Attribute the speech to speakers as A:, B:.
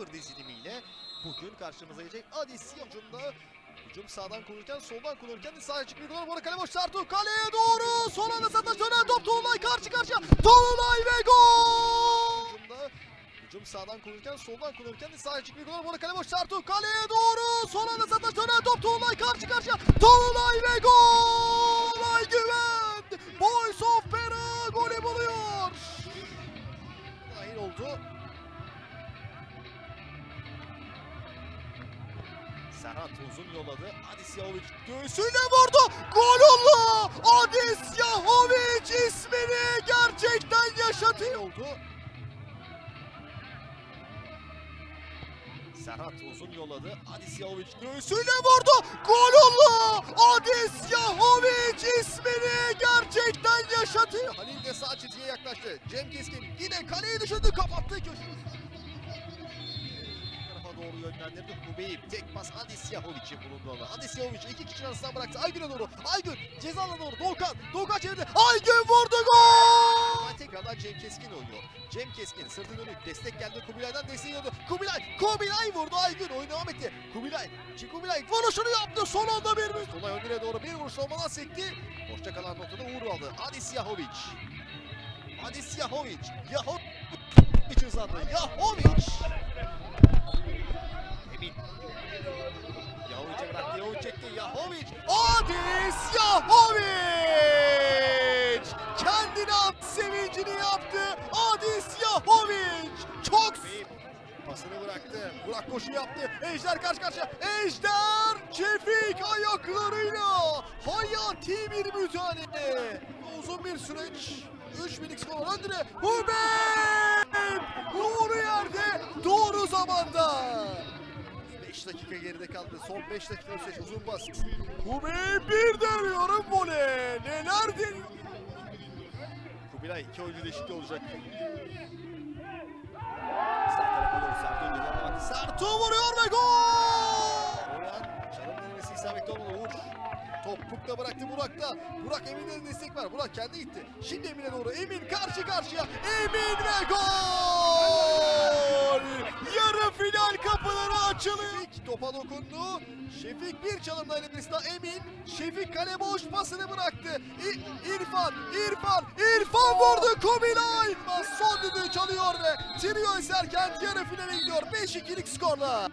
A: 0 dizilimiyle bugün karşımıza gelecek. Adis hücumda Hücum sağdan kullanırken soldan kullanırken sahaya çıkıyor. Bu arada kale boş Sertu kaleye doğru. Son anda sataş dönen top Tolunay karşı karşıya. Tolunay ve gol! Hücumda Hücum sağdan kullanırken soldan kullanırken sahaya çıkıyor. Bu arada kale boş Sertu kaleye doğru. Son anda sataş dönen top Tolunay karşı karşıya. Tolunay ve gol! Serhat uzun yolladı. Adis Yahovic göğsüyle vurdu. Gol oldu. Adis Yahovic ismini gerçekten yaşatıyor. Oldu. Serhat uzun yolladı. Adis Yahovic göğsüyle vurdu. Gol oldu. Adis Yahovic ismini gerçekten yaşatıyor. Halil de sağ çizgiye yaklaştı. Cem Keskin yine kaleyi düşürdü. Kapattı köşeyi doğru yönlendirdi. Hubeyip tek pas Adis Yahovic'in bulundu orada. Adis Yahovic iki kişinin arasından bıraktı. Aygün'e doğru. Aygün ceza alanına doğru. Doğukan. Doğukan çevirdi. Aygün vurdu gol! Tekrardan Cem Keskin oynuyor. Cem Keskin sırtı dönük. Destek geldi. Kubilay'dan desteği yiyordu. Kubilay. Kubilay vurdu. Aygün oyun devam etti. Kubilay. Kubilay vuruşunu yaptı. Son anda bir vuruş. Solay önüne doğru bir vuruş olmadan sekti. Boşta kalan noktada Uğur aldı. Adis Yahovic. Adis Yahovic. Yahovic uzandı. Yahovic. Emin. Yahovic'e bıraktı. Yahovic çekti. Yahovic. Adis Yahovic. Kendine at sevincini yaptı. Adis Yahovic. Çok Pasını bıraktı. Burak koşu yaptı. Ejder karşı karşıya. Ejder Şefik ayaklarıyla hayati bir müdahale. Uzun bir süreç. 3 birlik skor öndüre. Hubeyb! Doğru yerde, doğru zamanda. 5 dakika geride kaldı. Son 5 dakika süreç uzun basit. Hubeyb bir dönüyorum voley. Neler deniyor? Kubilay iki oyuncu değişikliği olacak. Sağ tarafa doğru vuruyor ve gol! Orhan çalım denemesi isabetli olmadı. Uğur. Top Puk'la bıraktı Burak'ta. Burak Emin'e destek var. Burak kendi gitti. Şimdi Emin'e doğru. Emin karşı karşıya. Emin ve gol! Açılıyor. Şefik topa dokundu. Şefik bir çalımla elimizde Emin. Şefik kale boş pasını bıraktı. İ- İrfan, İrfan, İrfan vurdu Kubilay. Son düdüğü çalıyor ve Trio Eserkent yarı finale gidiyor 5-2'lik skorla.